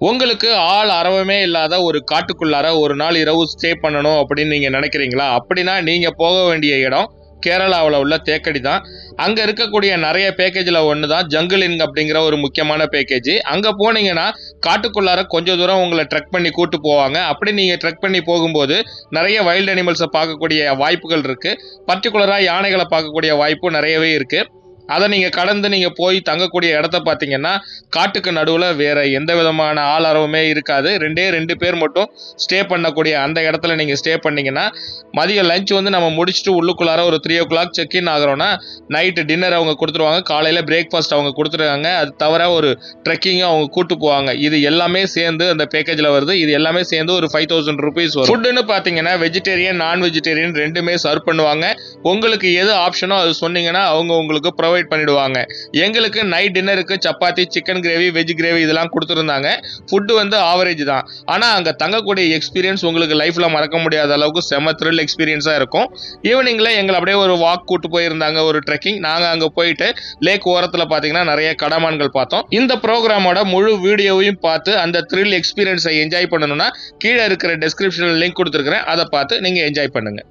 உங்களுக்கு ஆள் அறவமே இல்லாத ஒரு காட்டுக்குள்ளார ஒரு நாள் இரவு ஸ்டே பண்ணணும் அப்படின்னு நீங்க நினைக்கிறீங்களா? அப்படின்னா நீங்க போக வேண்டிய இடம் கேரளாவில் உள்ள தேக்கடி தான். அங்கே இருக்கக்கூடிய நிறைய பேக்கேஜில் ஒன்று தான் ஜங்கிளிங் அப்படிங்கிற ஒரு முக்கியமான பேக்கேஜ் அங்கே போனீங்கன்னா காட்டுக்குள்ளார கொஞ்சம் தூரம் உங்களை ட்ரெக் பண்ணி கூட்டு போவாங்க. அப்படி நீங்கள் ட்ரெக் பண்ணி போகும்போது நிறைய வைல்டு அனிமல்ஸை பார்க்கக்கூடிய வாய்ப்புகள் இருக்குது பர்டிகுலராக யானைகளை பார்க்கக்கூடிய வாய்ப்பு நிறையவே இருக்குது அதை நீங்கள் கடந்து நீங்கள் போய் தங்கக்கூடிய இடத்த பார்த்தீங்கன்னா காட்டுக்கு நடுவில் வேறு எந்த விதமான ஆளாரவுமே இருக்காது. ரெண்டே ரெண்டு பேர் மட்டும் ஸ்டே பண்ணக்கூடிய அந்த இடத்துல நீங்கள் ஸ்டே பண்ணிங்கன்னா மதியம் லஞ்ச் வந்து நம்ம முடிச்சுட்டு உள்ளுக்குள்ளார ஒரு த்ரீ ஓ கிளாக் செக்இன் ஆகிறோன்னா நைட்டு டின்னர் அவங்க கொடுத்துருவாங்க. காலையில் பிரேக்ஃபாஸ்ட் அவங்க கொடுத்துருக்காங்க. அது தவிர ஒரு ட்ரெக்கிங்கும் அவங்க கூட்டு போவாங்க. இது எல்லாமே சேர்ந்து அந்த பேக்கேஜில் வருது. இது எல்லாமே சேர்ந்து ஒரு ஃபைவ் தௌசண்ட் ருபீஸ் வரும். ஃபுட்டுன்னு பார்த்தீங்கன்னா வெஜிடேரியன் நான் வெஜிடேரியன் ரெண்டுமே சர்வ் பண்ணுவாங்க. உங்களுக்கு எது ஆப்ஷனோ அது சொன்னீங்கன்னா அவங்க உங்களுக்கு ப்ரொவைட் பண்ணிடுவாங்க. எங்களுக்கு நைட் டின்னருக்கு chapati chicken gravy veg gravy இதெல்லாம் கொடுத்துருந்தாங்க. ஃபுட்டு வந்து ஆவரேஜ் தான். ஆனால் அங்கே தங்கக்கூடிய எக்ஸ்பீரியன்ஸ் உங்களுக்கு லைஃப்பில் மறக்க முடியாத அளவுக்கு செம த்ரில் எக்ஸ்பீரியன்ஸாக இருக்கும். ஈவினிங்கில் எங்களை அப்படியே ஒரு வாக் கூட்டு போயிருந்தாங்க ஒரு ட்ரெக்கிங் நாங்கள் அங்கே போயிட்டு லேக் ஓரத்தில் பார்த்தீங்கன்னா நிறைய கடமான்கள் பார்த்தோம். இந்த ப்ரோக்ராமோட முழு வீடியோவையும் பார்த்து அந்த த்ரில் எக்ஸ்பீரியன்ஸை என்ஜாய் பண்ணணும்னா கீழே இருக்கிற டெஸ்கிரிப்ஷனில் லிங்க் கொடுத்துருக்குறேன். அதை பார்த்து நீங்கள் என்ஜாய் பண்ணுங்கள்